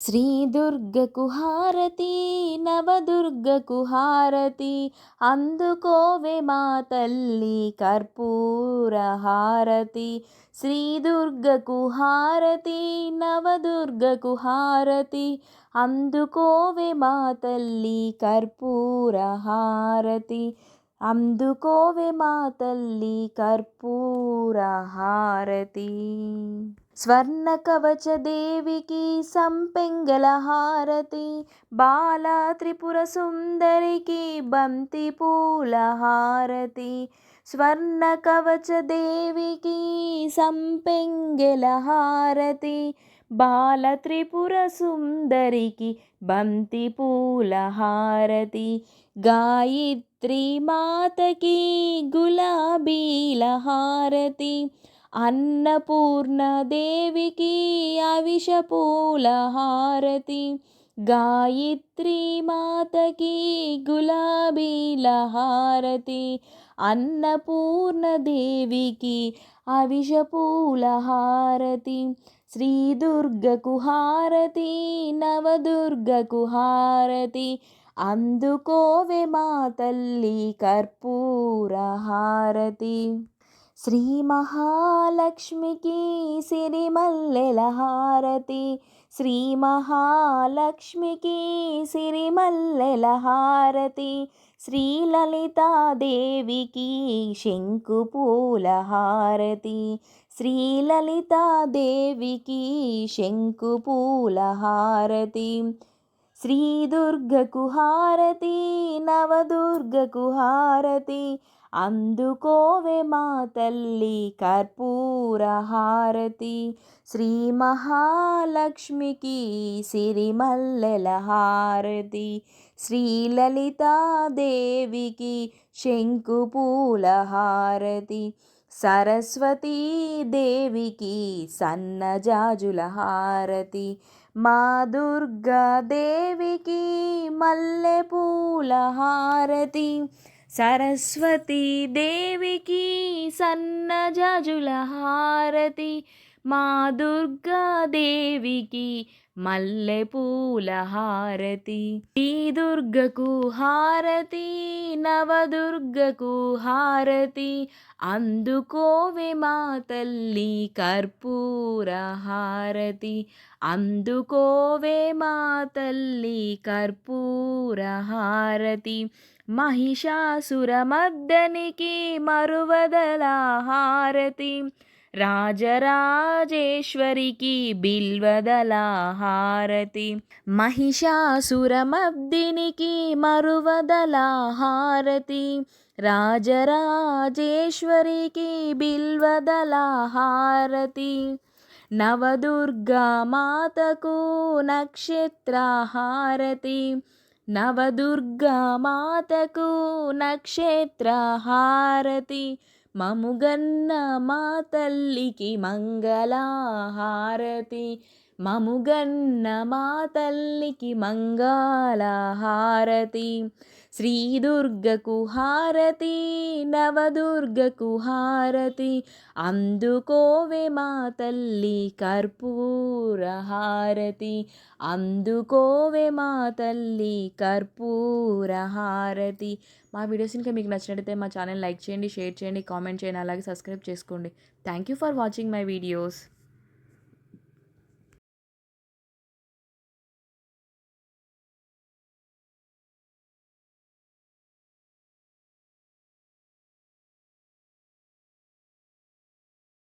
శ్రీ దుర్గకు హారతి నవదుర్గకు హారతి అందుకోవే మా తల్లి కర్పూర హారతి శ్రీ దుర్గకు హారతి నవదుర్గకు హారతి అందుకోవే మా తల్లి కర్పూర హారతి అందుకోవే మా తల్లి కర్పూర హారతి స్వర్ణ కవచ దేవికి సంపెంగల హారతి బాల త్రిపుర సుందరికి బంతి పూల హారతి. స్వర్ణ కవచ దేవికి సంపెంగల హారతి బాల త్రిపుర సుందరికి బంతి పూల హారతి. గాయత్రి మాతకి గులాబీల హారతి అన్నపూర్ణ దేవికి అవిషపూల హారతి గాయత్రి మాతకి గులాబీల హారతి అన్నపూర్ణ దేవికి అవిషపూల హారతి శ్రీ దుర్గకు హారతి నవదుర్గకు హారతి అందుకోవే మా తల్లి కర్పూర హారతి శ్రీ మహాలక్ష్మికి సిరిమల్లెల హారతి శ్రీ మహాలక్ష్మికి సిరిమల్లెల హారతి శ్రీ లలితాదేవికి శంకుపూల హారతి శ్రీ లలితాదేవికి శంకుపూల హారతి శ్రీ దుర్గకు హారతి నవదుర్గకు హారతి అందుకోవే మా తల్లి కర్పూర హారతి. శ్రీ మహాలక్ష్మికి సిరిమల్లెల హారతి. శ్రీ లలితాదేవికి శంకుపూల హారతి. సరస్వతీ దేవికి సన్నజాజుల హారతి. మా దుర్గాదేవికి మల్లెపూల హారతి. సరస్వతీ దేవికి సన్నజాజుల హారతి. మా దుర్గాదేవికి మల్లె పూల హారతి. శ్రీ దుర్గకు హారతి నవదుర్గకు హారతి. అందుకోవే మా తల్లి కర్పూర హారతి. అందుకోవే మా తల్లి కర్పూర హారతి. మహిషాసురమర్దనికి మరువదల హారతి. రాజరాజేశ్వరికి బిల్వదల హారతి మహిషాసురమర్దినికి మరువదల హారతి రాజరాజేశ్వరికి బిల్వదల హారతి నవదుర్గా మాతకు నక్షత్రహారతి. నవదుర్గా మాతకు నక్షత్ర మముగన్న మా తల్లికి మంగళహారతి. మముగన్న మా తల్లికి మంగళహారతి. శ్రీ దుర్గకు హారతి నవదుర్గకు హారతి. అందుకోవే మా తల్లి కర్పూర హారతి. అందుకోవే మా తల్లి కర్పూర హారతి. మా వీడియోస్ ఇంకా మీకు నచ్చినట్టయితే మా ఛానల్ లైక్ చేయండి షేర్ చేయండి కామెంట్ చేయండి అలాగే సబ్స్క్రైబ్ చేసుకోండి. Thank you for watching my videos.